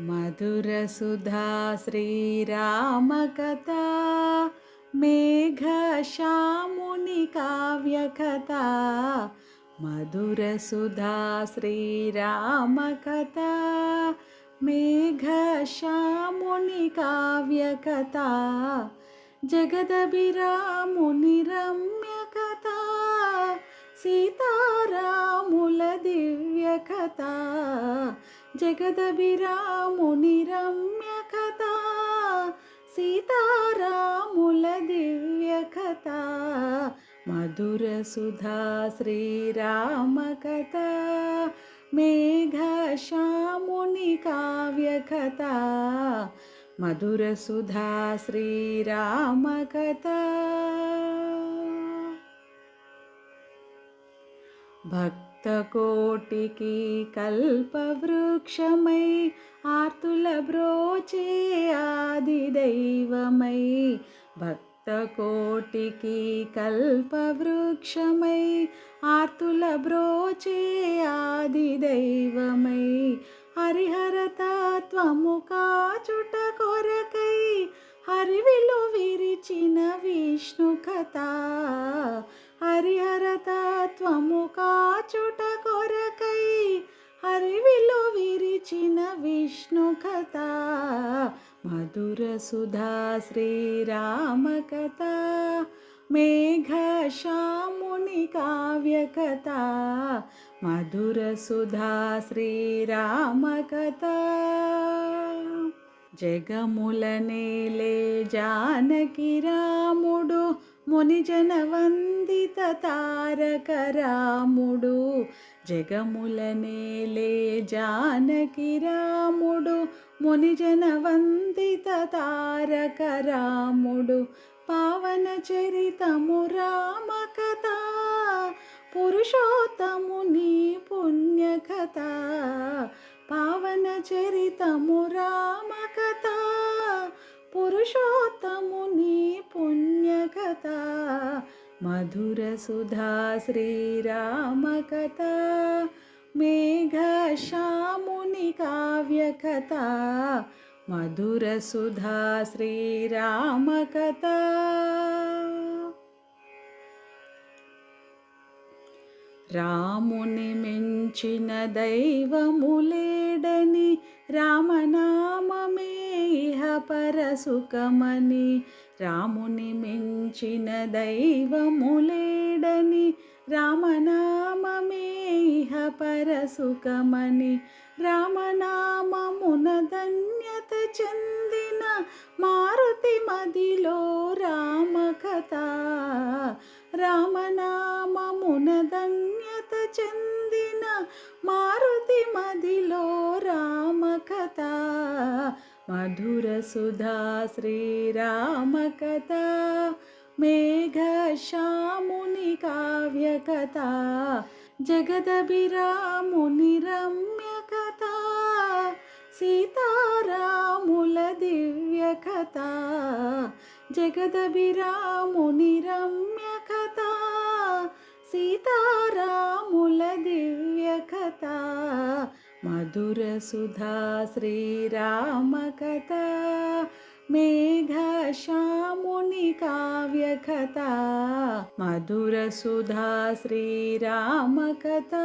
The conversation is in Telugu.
मधुरसुधा श्रीरामकथा मेघशामुनिकाव्यकथा मधुरसुधा श्रीरामकथा मेघशामुनिकाव्यकथा जगदभिरामुनिरम् జగదభిరాముని రమ్యకథా సీతారాముల దివ్యకథా మధుర సుధా శ్రీరామకథా మేఘశ్యాముని కావ్యకథా మధుర సుధా భక్తకోటికి కల్పవృక్షమై ఆర్తుల బ్రోచే ఆది దైవమై భక్తకోటికి కల్పవృక్షమై ఆర్తుల బ్రోచే ఆది దైవమై హరిహర తత్వము కాచుట కొరకై హరివిలు విరిచిన విష్ణు కథ. విష్ణు కథ మధుర సుధా శ్రీరామ కథ మేఘశ్యాముని కావ్య కథ మధుర సుధా శ్రీరామ కథ. జగముల నేలే జానకి రాముడు మునిజన వందిత తారక రాముడు జగముల నేలే జానకి రాముడు మునిజన వందిత తారక రాముడు. పావన చరితము రామ కథ పురుషోత్తముని పుణ్యకథ పావన చరితము రామ కథ పురుషోత్తముని పుణ్యకథ మధుర సుధా శ్రీరామ కథ మేఘశ్యాముని కావ్యకథ మధుర సుధా శ్రీరామ కథ రాముని మించిన దైవములేడని రామనామమే ఇహ పరసుఖమని రాముని మించిన దైవములేడని రామనామమే ఇహ పరసుఖమని రామనామమున ధన్యత చెందిన మారుతి మదిలో రామకథ. రామనామమున ధన్యత చెందిన మారుతి మదిలో రామకథ మధుర సుధా శ్రీరామకథ మేఘశ్యాముని కావ్యకథ జగదభిరాముని రమ్యకథ సీతారాముల దివ్యకథ జగదభిరాముని రమ్య मधुरसुधा श्रीरामकथा मेघशामुनिकाव्यकथा मधुरसुधा श्रीरामकथा।